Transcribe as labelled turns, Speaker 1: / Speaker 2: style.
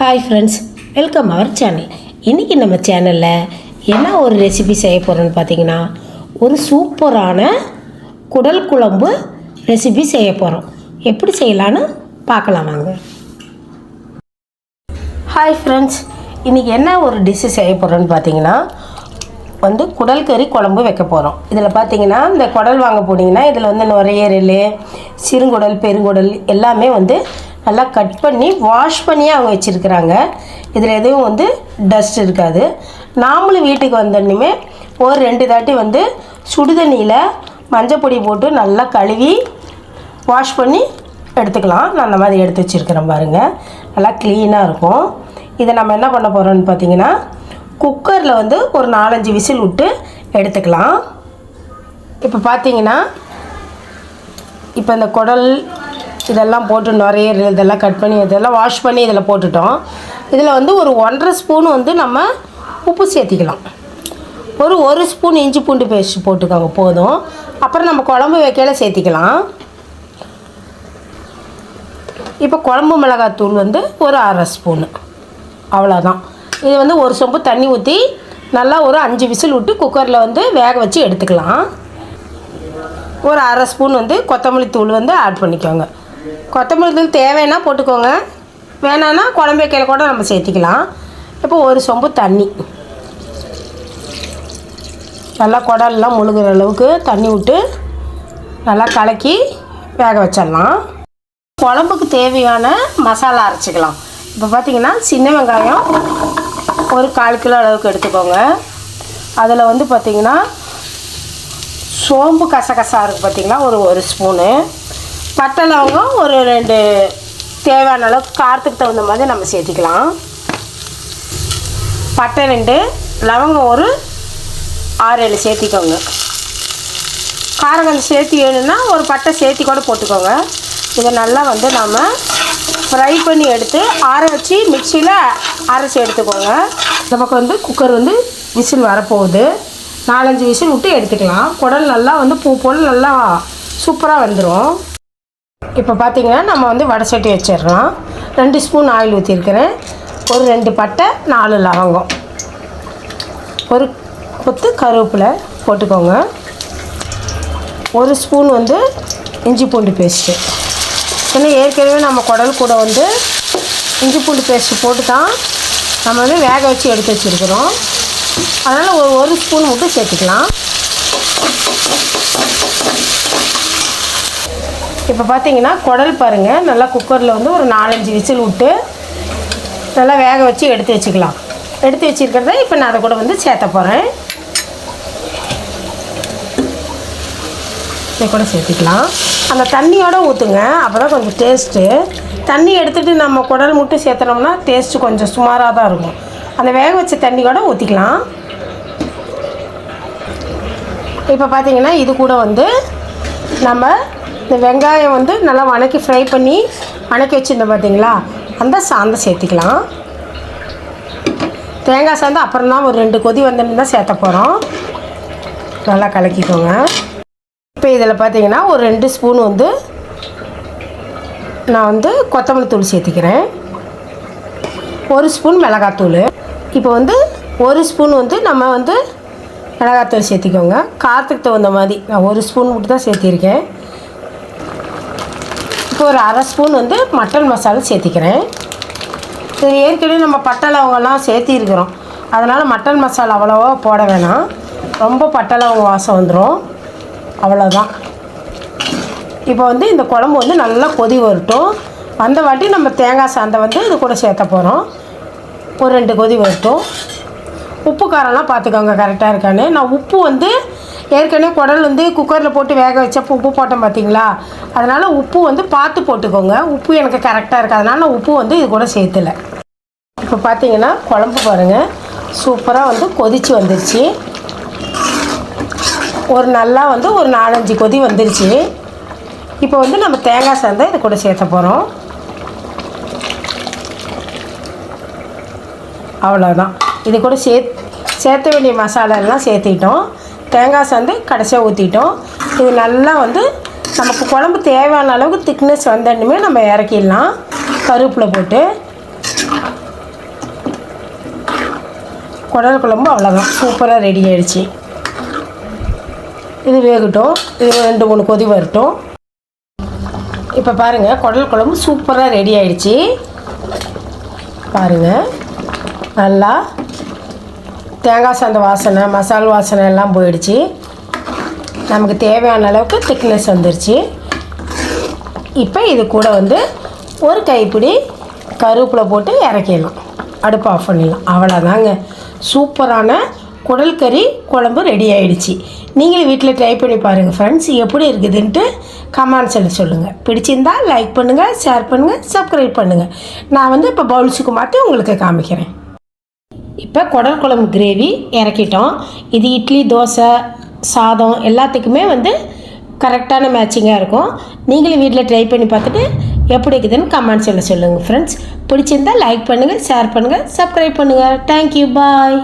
Speaker 1: Hi friends welcome our channel இன்றைக்கி நம்ம சேனலில் என்ன ஒரு ரெசிபி செய்ய போகிறோன்னு பார்த்தீங்கன்னா ஒரு சூப்பரான குடல் குழம்பு ரெசிபி செய்ய போகிறோம் எப்படி செய்யலான்னு பார்க்கலாம் வாங்க. ஹாய் ஃப்ரெண்ட்ஸ் இன்றைக்கி என்ன ஒரு டிஷ்ஷு செய்ய போகிறோன்னு பார்த்தீங்கன்னா வந்து குடல் கறி குழம்பு வைக்க போகிறோம் இதில் பார்த்தீங்கன்னா இந்த குடல் வாங்க போனீங்கன்னா இதில் வந்து நுரையீரல் சிறுங்குடல் பெருங்குடல் எல்லாமே வந்து நல்லா கட் பண்ணி வாஷ் பண்ணியே அவங்க வச்சுருக்குறாங்க. இதில் எதுவும் வந்து டஸ்ட் இருக்காது. நாமளும் வீட்டுக்கு வந்தோடனே ஒரு ரெண்டு தாட்டி வந்து சுடுதண்ணியில் மஞ்சள் பொடி போட்டு நல்லா கழுவி வாஷ் பண்ணி எடுத்துக்கலாம். நான் அந்த மாதிரி எடுத்து வச்சுருக்கிறேன் பாருங்கள் நல்லா க்ளீனாக இருக்கும். இதை நம்ம என்ன பண்ண போகிறோம்னு பார்த்தீங்கன்னா குக்கரில் வந்து ஒரு நாலஞ்சு விசில் விட்டு எடுத்துக்கலாம். இப்போ பார்த்தீங்கன்னா இப்போ இந்த குடல் இதெல்லாம் போட்டு நிறைய இதெல்லாம் கட் பண்ணி இதெல்லாம் வாஷ் பண்ணி இதில் போட்டுட்டோம். இதில் வந்து ஒரு ஒன்றரை ஸ்பூன் வந்து நம்ம உப்பு சேர்த்திக்கலாம். ஒரு ஒரு ஸ்பூன் இஞ்சி பூண்டு பேஸ்ட் போட்டுக்கோங்க போதும். அப்புறம் நம்ம குழம்பு வைக்கையில் சேர்த்திக்கலாம். இப்போ குழம்பு மிளகாத்தூள் வந்து ஒரு அரை ஸ்பூனு அவ்வளோதான். இது வந்து ஒரு சொம்பு தண்ணி ஊற்றி நல்லா ஒரு அஞ்சு விசில் விட்டு குக்கரில் வந்து வேக வச்சு எடுத்துக்கலாம். ஒரு அரை ஸ்பூன் வந்து கொத்தமல்லி தூள் வந்து ஆட் பண்ணிக்கோங்க. கொத்தமல்லி தூள் தேவைன்னா போட்டுக்கோங்க. வேணான்னா குழம்பு வைக்கையில கூட நம்ம சேர்த்திக்கலாம். இப்போ ஒரு சொம்பு தண்ணி. நல்லா குடல்லாம் முழுகிற அளவுக்கு தண்ணி விட்டு நல்லா கலக்கி வேக வச்சிடலாம். குழம்புக்கு தேவையான மசாலா அரைச்சிக்கலாம். இப்போ பார்த்திங்கன்னா சின்ன வெங்காயம் ஒரு கால் கிலோ அளவுக்கு எடுத்துக்கோங்க. அதில் வந்து பார்த்திங்கன்னா சோம்பு கசகசா இருக்குது பார்த்திங்கன்னா ஒரு ஒரு ஸ்பூனு. பட்டை லவங்கம் ஒரு ரெண்டு தேவையான அளவுக்கு காரத்துக்கு தகுந்த மாதிரி நம்ம சேர்த்திக்கலாம். பட்டை ரெண்டு லவங்கம் ஒரு ஆறு ஏழு சேர்த்திக்கோங்க. காரம் கொஞ்சம் சேர்த்தி வேணும்னா ஒரு பட்டை சேர்த்தி கூட போட்டுக்கோங்க. இதை நல்லா வந்து நம்ம ஃப்ரை பண்ணி எடுத்து ஆற வச்சு மிக்சியில் அரைச்சி எடுத்துக்கோங்க. இந்த பக்கம் வந்து குக்கர் வந்து விசில் வரப்போகுது. நாலஞ்சு விசில் விட்டு எடுத்துக்கலாம். குடல் நல்லா வந்து பூ போல் நல்லா சூப்பராக வந்துடும் இப்போ பார்த்தீங்கன்னா நம்ம வந்து வடை சட்டி வச்சிடலாம் ரெண்டு ஸ்பூன் ஆயில் ஊற்றிருக்கிறேன் ஒரு ரெண்டு பட்டை நாலு லவங்கம். ஒரு கொத்து கருவேப்பிலை போட்டுக்கோங்க. ஒரு ஸ்பூன் வந்து இஞ்சி பூண்டு பேஸ்ட்டு ஏன்னா ஏற்கனவே நம்ம குடல் கூட வந்து இஞ்சி பூண்டு பேஸ்ட்டு போட்டு தான் நம்ம வந்து வேக வச்சு எடுத்து வச்சுருக்குறோம். அதனால் ஒரு ஒரு ஸ்பூன் மட்டும் சேர்த்துக்கலாம். இப்போ பார்த்தீங்கன்னா குடல் பாருங்கள் நல்லா குக்கரில் வந்து ஒரு நாலஞ்சு விசில் விட்டு நல்லா வேக வச்சு எடுத்து வச்சுக்கலாம். எடுத்து வச்சுருக்கிறத இப்போ நான் அதை கூட வந்து சேர்த்த போகிறேன் இதை கூட சேர்த்துக்கலாம். அந்த தண்ணியோட ஊற்றுங்க அப்போ தான் கொஞ்சம் டேஸ்ட்டு தண்ணி எடுத்துகிட்டு நம்ம குடல் மட்டும் சேர்த்துனோம்னா டேஸ்ட்டு கொஞ்சம் சுமாராக தான் இருக்கும். அந்த வேக வச்ச தண்ணி கூட ஊற்றிக்கலாம் இப்போ பார்த்தீங்கன்னா இது கூட வந்து நம்ம இந்த வெங்காயம் வந்து நல்லா வணக்கி ஃப்ரை பண்ணி வணக்கி வச்சுருந்தோம் பார்த்தீங்களா அந்த சாந்தை சேர்த்திக்கலாம். தேங்காய் சாந்து அப்புறம் தான் ஒரு ரெண்டு கொதி வந்தோம்னு தான் சேர்த்த போகிறோம் நல்லா கலக்கிக்கோங்க. இப்போ இதில் பார்த்தீங்கன்னா ஒரு ரெண்டு ஸ்பூன் வந்து நான் வந்து கொத்தமல்லி தூள் சேர்த்திக்கிறேன். ஒரு ஸ்பூன் மிளகாத்தூள் இப்போ வந்து ஒரு ஸ்பூன் வந்து நம்ம வந்து மிளகாத்தூள் சேர்த்திக்கோங்க. காரத்துக்கு தகுந்த மாதிரி நான் ஒரு ஸ்பூன் மட்டும் தான் சேர்த்திருக்கேன். இப்போ ஒரு அரை ஸ்பூன் வந்து மட்டன் மசாலா சேர்த்திக்கிறேன். இது ஏற்கனவே நம்ம பட்டை லவங்கெல்லாம் சேர்த்திருக்கிறோம். அதனால் மட்டன் மசாலா அவ்வளோவா போட வேணாம். ரொம்ப பட்டை லவங்க வாசம் வந்துடும் அவ்வளோதான் இப்போ வந்து இந்த குழம்பு வந்து நல்லா கொதி வரட்டும். அந்த வாட்டி நம்ம தேங்காய் சாந்தை வந்து இது கூட சேர்த்த போகிறோம் ஒரு ரெண்டு கொதி வரட்டும். உப்பு காரம்லாம் பார்த்துக்கோங்க கரெக்டாக இருக்கான்னு. நான் உப்பு வந்து ஏற்கனவே குடல் வந்து குக்கரில் போட்டு வேக வச்சப்போ உப்பு போட்டேன் பார்த்தீங்களா அதனால் உப்பு வந்து பார்த்து போட்டுக்கோங்க. உப்பு எனக்கு கரெக்டாக இருக்குது. அதனால் நான் உப்பு வந்து இது கூட சேர்த்துல. இப்போ பார்த்தீங்கன்னா குழம்பு பாருங்கள் சூப்பராக வந்து கொதித்து வந்துருச்சு. ஒரு நல்லா வந்து ஒரு நாலஞ்சு கொதி வந்துருச்சு. இப்போ வந்து நம்ம தேங்காய் சாந்தை இது கூட சேர்த்த போகிறோம் அவ்வளோதான் இது கூட சே சேர்த்த வேண்டிய மசாலா எல்லாம் சேர்த்திட்டோம் தேங்காய் சாந்து கடைசியாக ஊற்றிட்டோம் இது நல்லா வந்து நமக்கு குழம்பு தேவையான அளவுக்கு திக்னஸ் வந்தோடனே நம்ம இறக்கிடலாம். கருவேப்பில் போட்டு. குடல் குழம்பு அவ்வளோதான் சூப்பராக ரெடி ஆகிடுச்சி இது வேகட்டும். இது ரெண்டு மூணு கொதி வரட்டும். இப்போ பாருங்கள் குடல் குழம்பு சூப்பராக ரெடி ஆகிடுச்சி பாருங்கள் நல்லா தேங்காய் சாந்த வாசனை மசால் வாசனை எல்லாம் போயிடுச்சு. நமக்கு தேவையான அளவுக்கு திக்னஸ் வந்துருச்சு. இப்போ இது கூட வந்து ஒரு கைப்பிடி கருவேப்பிலை போட்டு இறக்கிடலாம். அடுப்பு ஆஃப் பண்ணிடலாம். அவ்வளோதாங்க சூப்பரான குடல் கறி குழம்பு ரெடி ஆயிடுச்சு. நீங்களும் வீட்டில் ட்ரை பண்ணி பாருங்கள் ஃப்ரெண்ட்ஸ் எப்படி இருக்குதுன்ட்டு கமெண்ட்ஸில் சொல்லுங்கள் பிடிச்சிருந்தா லைக் பண்ணுங்கள் ஷேர் பண்ணுங்கள் சப்ஸ்கிரைப் பண்ணுங்கள் நான் வந்து இப்போ பவுல்ஸுக்கு மாற்றி உங்களுக்கு காமிக்கிறேன். இப்போ குடல் குழம்பு கிரேவி இறக்கிட்டோம். இது இட்லி தோசை சாதம் எல்லாத்துக்குமே வந்து கரெக்டான மேட்சிங்காக இருக்கும். நீங்களும் வீட்டில் ட்ரை பண்ணி பார்த்துட்டு எப்படி இருக்குதுன்னு கமெண்ட்ஸில் சொல்லுங்கள் ஃப்ரெண்ட்ஸ் பிடிச்சிருந்தா லைக் பண்ணுங்கள் ஷேர் பண்ணுங்கள் சப்ஸ்கிரைப் பண்ணுங்கள் தேங்க்யூ பாய்